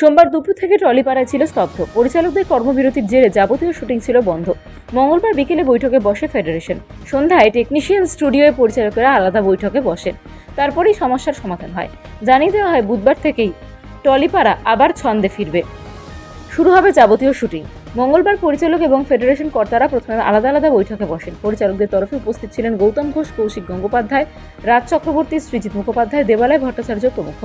সোমবার দুপুর থেকে টলিপাড়ায় ছিল স্তব্ধ। পরিচালকদের কর্মবিরতির জেরে যাবতীয় শুটিং ছিল বন্ধ। মঙ্গলবার বিকেলে বৈঠকে বসে ফেডারেশন। সন্ধ্যায় টেকনিশিয়ান স্টুডিওয়ে পরিচালকেরা আলাদা বৈঠকে বসেন। তারপরেই সমস্যার সমাধান হয়। জানিয়ে দেওয়া হয়, বুধবার থেকেই টলিপাড়া আবার ছন্দে ফিরবে। শুরু হবে যাবতীয় শুটিং। মঙ্গলবার পরিচালক এবং ফেডারেশন কর্তারা প্রথমে আলাদা আলাদা বৈঠকে বসেন। পরিচালকদের তরফে উপস্থিত ছিলেন গৌতম ঘোষ, কৌশিক গঙ্গোপাধ্যায়, রাজ চক্রবর্তী সৃজিত মুখোপাধ্যায়, দেবালয় ভট্টাচার্য প্রমুখ।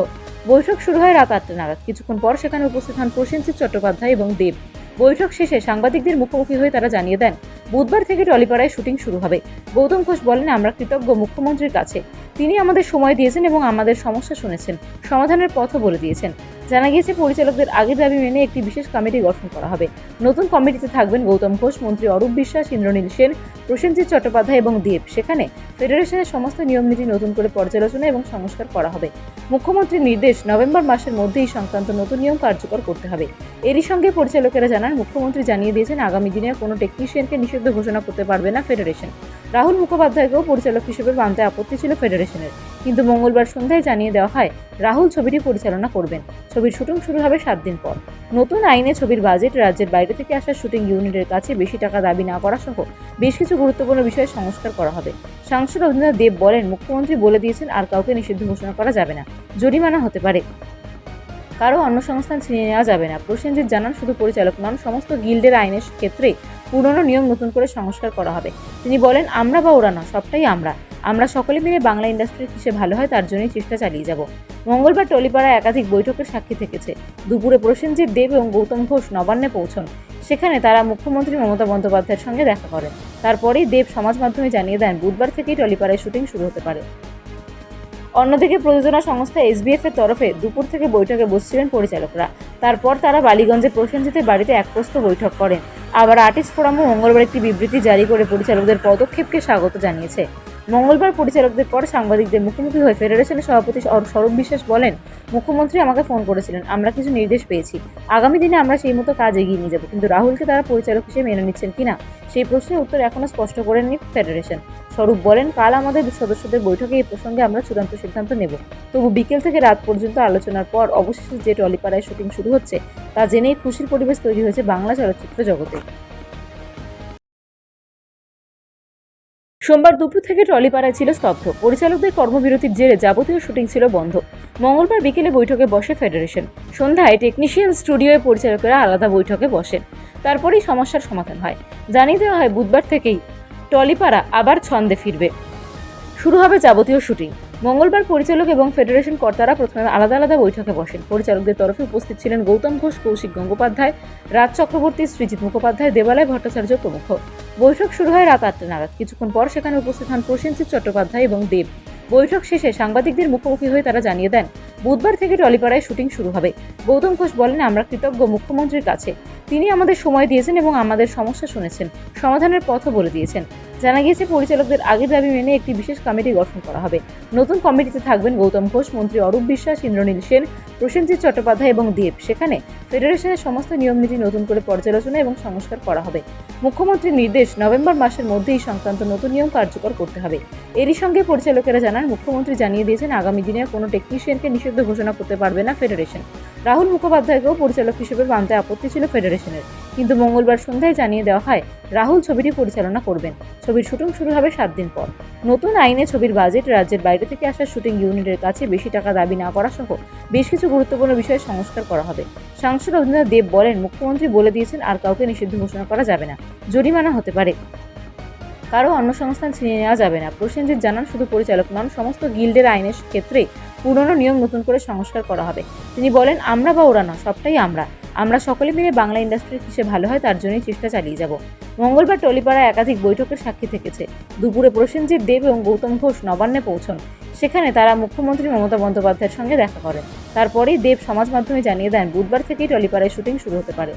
বৈঠক শুরু হয় রাত আটটা নাগাদ। কিছুক্ষণ পর সেখানে উপস্থিত হন প্রসেনজিৎ চট্টোপাধ্যায় এবং দেব। বৈঠক শেষে সাংবাদিকদের মুখোমুখি হয়ে তারা জানিয়ে দেন, বুধবার থেকে টলিপাড়ায় শুটিং শুরু হবে। গৌতম ঘোষ বলেন, আমরা কৃতজ্ঞ মুখ্যমন্ত্রীর কাছে। তিনি আমাদের সময় দিয়েছেন এবং আমাদের সমস্যা শুনেছেন, সমাধানের পথও বলে দিয়েছেন। জানা গিয়েছে, পরিচালকদের আগের দাবি মেনে একটি বিশেষ কমিটি গঠন করা হবে। নতুন কমিটিতে থাকবেন গৌতম ঘোষ, মন্ত্রী অরূপ বিশ্বাস, ইন্দ্রনীল সেন প্রসেনজিৎ চট্টোপাধ্যায় এবং দেব। সেখানে ফেডারেশনের সমস্ত নিয়মনীতি নতুন করে পর্যালোচনা এবং সংস্কার করা হবে। মুখ্যমন্ত্রীর নির্দেশ, নভেম্বর মাসের মধ্যেই সংক্রান্ত নতুন নিয়ম কার্যকর করতে হবে। এরই সঙ্গে পরিচালকেরা জানান, মুখ্যমন্ত্রী জানিয়ে দিয়েছেন, আগামী দিনে কোনো টেকনিশিয়ানকে নিষিদ্ধ ঘোষণা করতে পারবে না ফেডারেশন। রাহুল মুখোপাধ্যায়কেও পরিচালক হিসেবে মানতে আপত্তি ছিল ফেডারেশনের। কিন্তু মঙ্গলবার সন্ধ্যায় জানিয়ে দেওয়া হয়, রাহুল ছবিটি পরিচালনা করবেন। ছবির শুটিং শুরু হবে সাত দিন পর। নতুন আইনে ছবির বাজেট রাজ্যের বাইরে থেকে আসা শুটিং ইউনিটের কাছে বেশি টাকা দাবি না করা সহ বেশ কিছু গুরুত্বপূর্ণ বিষয়ে সংস্কার করা হবে। সাংসদ রবীন্দ্রনাথ দেব বলেন, মুখ্যমন্ত্রী বলে দিয়েছেন, আর কাউকে নিষিদ্ধ ঘোষণা করা যাবে না। জরিমানা হতে পারে। কারও অন্য সংস্থান ছিনিয়ে নেওয়া যাবে না। প্রসেনজিৎ জানান, শুধু পরিচালক নন, সমস্ত গিল্ডের আইনের ক্ষেত্রে পুরনো নিয়ম নতুন করে সংস্কার করা হবে। তিনি বলেন, আমরা বা ওরা না, সবটাই আমরা। আমরা সকলে মিলে বাংলা ইন্ডাস্ট্রি কিসে ভালো হয় তার জন্যই চেষ্টা চালিয়ে যাব। মঙ্গলবার টলিপাড়ায় একাধিক বৈঠকের সাক্ষী থেকেছে। দুপুরে প্রসেনজিৎ দেব এবং গৌতম ঘোষ নবান্নে পৌঁছন। সেখানে তারা মুখ্যমন্ত্রী মমতা বন্দ্যোপাধ্যায়ের সঙ্গে দেখা করেন। তারপরেই দেব সমাজ মাধ্যমে জানিয়ে দেন, বুধবার থেকেই টলিপাড়ায় শুটিং শুরু হতে পারে। অন্যদিকে প্রযোজনা সংস্থা এসবিএফ এর তরফে দুপুর থেকে বৈঠকে বসছিলেন পরিচালকরা। তারপর তারা বালিগঞ্জে প্রসেনজিতের বাড়িতে একপ্রস্ত বৈঠক করেন। আবার আর্টিস্ট ফোরামও মঙ্গলবার একটি বিবৃতি জারি করে পরিচালকদের পদক্ষেপকে স্বাগত জানিয়েছে। মঙ্গলবার পরিচালকদের পর সাংবাদিকদের মুখোমুখি হয়ে ফেডারেশনের সভাপতি সৌরভ বিশ্বাস বলেন, মুখ্যমন্ত্রী আমাকে ফোন করেছিলেন, আমরা কিছু নির্দেশ পেয়েছি। আগামী দিনে আমরা সেই মতো কাজ এগিয়ে নিয়ে যাব, কিন্তু রাহুলকে তারা পরিচালক হিসেবে মেনে নিচ্ছেন কিনা, সেই প্রশ্নের উত্তর এখনও স্পষ্ট করেননি ফেডারেশন। স্বরূপ বলেন, কাল আমাদের সদস্যদের বৈঠকে এই প্রসঙ্গে আমরা চূড়ান্ত সিদ্ধান্ত নেব। তবু বিকেল থেকে রাত পর্যন্ত আলোচনার পর অবশেষে যে টলিপাড়ায় শুটিং শুরু হচ্ছে, তা জেনেই খুশির পরিবেশ তৈরি হয়েছে বাংলা চলচ্চিত্র জগতে। সোমবার দুপুর থেকে টলিপাড়ায় ছিল স্তব্ধ। পরিচালকদের কর্মবিরতির জেরে যাবতীয় শুটিং ছিল বন্ধ। মঙ্গলবার বিকেলে বৈঠকে বসে ফেডারেশন। সন্ধ্যায় টেকনিশিয়ান স্টুডিওয়ে পরিচালকেরা আলাদা বৈঠকে বসেন। তারপরেই সমস্যার সমাধান হয়। জানিয়ে দেওয়া হয়, বুধবার থেকেই টলিপাড়া আবার ছন্দে ফিরবে। শুরু হবে যাবতীয় শুটিং। মঙ্গলবার পরিচালক এবং ফেডারেশন কর্তারা প্রথমে আলাদা আলাদা বৈঠকে বসেন। পরিচালকদের তরফে উপস্থিত ছিলেন গৌতম ঘোষ, কৌশিক গঙ্গোপাধ্যায়, রাজ চক্রবর্তী, সৃজিত মুখোপাধ্যায়, দেবালয় ভট্টাচার্য প্রমুখ। বৈঠক শুরু হয় রাত আটটা নাগাদ। কিছুক্ষণ পর সেখানে উপস্থিত হন প্রসেনজিৎ চট্টোপাধ্যায় এবং দেব। বৈঠক শেষে সাংবাদিকদের মুখোমুখি হয়ে তারা জানিয়ে দেন, বুধবার থেকে টলিপাড়ায় শুটিং শুরু হবে। গৌতম ঘোষ বলেন, আমরা কৃতজ্ঞ মুখ্যমন্ত্রীর কাছে। তিনি আমাদের সময় দিয়েছেন এবং আমাদের সমস্যা শুনেছেন, সমাধানের পথও বলে দিয়েছেন। জানা গিয়েছে, পরিচালকদের আগের দাবি মেনে একটি বিশেষ কমিটি গঠন করা হবে। নতুন কমিটিতে থাকবেন গৌতম ঘোষ, মন্ত্রী অরূপ বিশ্বাস, ইন্দ্রনীল সেন, প্রসেনজিৎ চট্টোপাধ্যায় এবং দেব। সেখানে ফেডারেশনের সমস্ত নিয়মনীতি নতুন করে পর্যালোচনা এবং সংস্কার করা হবে। মুখ্যমন্ত্রীর নির্দেশ, নভেম্বর মাসের মধ্যেই সংক্রান্ত নতুন নিয়ম কার্যকর করতে হবে। এরই সঙ্গে পরিচালকেরা জানান, মুখ্যমন্ত্রী জানিয়ে দিয়েছেন, আগামী দিনে কোনো টেকনিশিয়ানকে নিষিদ্ধ ঘোষণা করতে পারবে না ফেডারেশন। রাহুল মুখোপাধ্যায়কেও পরিচালক হিসেবে মানতে আপত্তি ছিল ফেডারেশনের। কিন্তু মঙ্গলবার সন্ধ্যায় জানিয়ে দেওয়া হয়, রাহুল ছবিটি পরিচালনা করবেন। ছবির শুটিং শুরু হবে সাত দিন পর। নতুন আইনে ছবির বাজেট রাজ্যের বাইরে থেকে আসা শুটিং ইউনিটের কাছে বেশি টাকা দাবি না করা সহ বেশ কিছু গুরুত্বপূর্ণ বিষয়ে সংস্কার করা হবে। সাংসদ রবীন্দ্রনাথ দেব বলেন, মুখ্যমন্ত্রী বলে দিয়েছেন, আর কাউকে নিষিদ্ধ ঘোষণা করা যাবে না। জরিমানা হতে পারে। কারও অন্য সংস্থান ছিনিয়ে নেওয়া যাবে না। প্রসেনজিৎ জানান, শুধু পরিচালক নন, সমস্ত গিল্ডের আইনের ক্ষেত্রে পুরনো নিয়ম নতুন করে সংস্কার করা হবে। তিনি বলেন, আমরা বা ওরা না, সবটাই আমরা। আমরা সকলে মিলে বাংলা ইন্ডাস্ট্রির কিসে ভালো হয় তার জন্যই চেষ্টা চালিয়ে যাব। মঙ্গলবার টলিপাড়ায় একাধিক বৈঠকের সাক্ষী থেকেছে। দুপুরে প্রসেনজিৎ দেব এবং গৌতম ঘোষ নবান্নে পৌঁছন। সেখানে তারা মুখ্যমন্ত্রী মমতা বন্দ্যোপাধ্যায়ের সঙ্গে দেখা করেন। তারপরেই দেব সমাজ মাধ্যমে জানিয়ে দেন, বুধবার থেকেই টলিপাড়ায় শুটিং শুরু হতে পারে।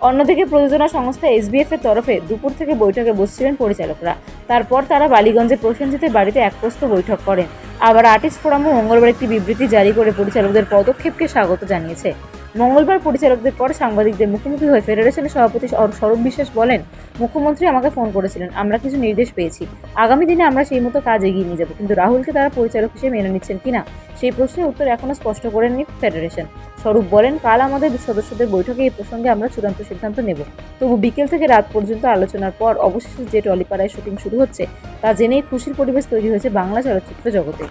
অন্যদিকে প্রযোজনা সংস্থা এসবিএফ এর তরফে দুপুর থেকে বৈঠকে বসছিলেন পরিচালকরা। তারপর তারা বালিগঞ্জে প্রসেনজিতের বাড়িতে একপ্রস্ত বৈঠক করেন। আবার আর্টিস্ট ফোরামও মঙ্গলবার একটি বিবৃতি জারি করে পরিচালকদের পদক্ষেপকে স্বাগত জানিয়েছে। মঙ্গলবার পরিচালকদের পর সাংবাদিকদের মুখোমুখি হয়ে ফেডারেশনের সভাপতি স্বরূপ বিশ্বাস বলেন, মুখ্যমন্ত্রী আমাকে ফোন করেছিলেন। আমরা কিছু নির্দেশ পেয়েছি। আগামী দিনে আমরা সেই মতো কাজ এগিয়ে নিয়ে যাব। কিন্তু রাহুলকে তারা পরিচালক হিসেবে মেনে নিচ্ছেন কিনা, সেই প্রশ্নের উত্তর এখনও স্পষ্ট করেননি ফেডারেশন। স্বরূপ বলেন, কাল আমাদের সদস্যদের বৈঠকে এই প্রসঙ্গে আমরা চূড়ান্ত সিদ্ধান্ত নেব। তবু বিকেল থেকে রাত পর্যন্ত আলোচনার পর অবশেষে যে টলিপাড়ায় শুটিং শুরু হচ্ছে, তা জেনেই খুশির পরিবেশ তৈরি হয়েছে বাংলা চলচ্চিত্র জগতে।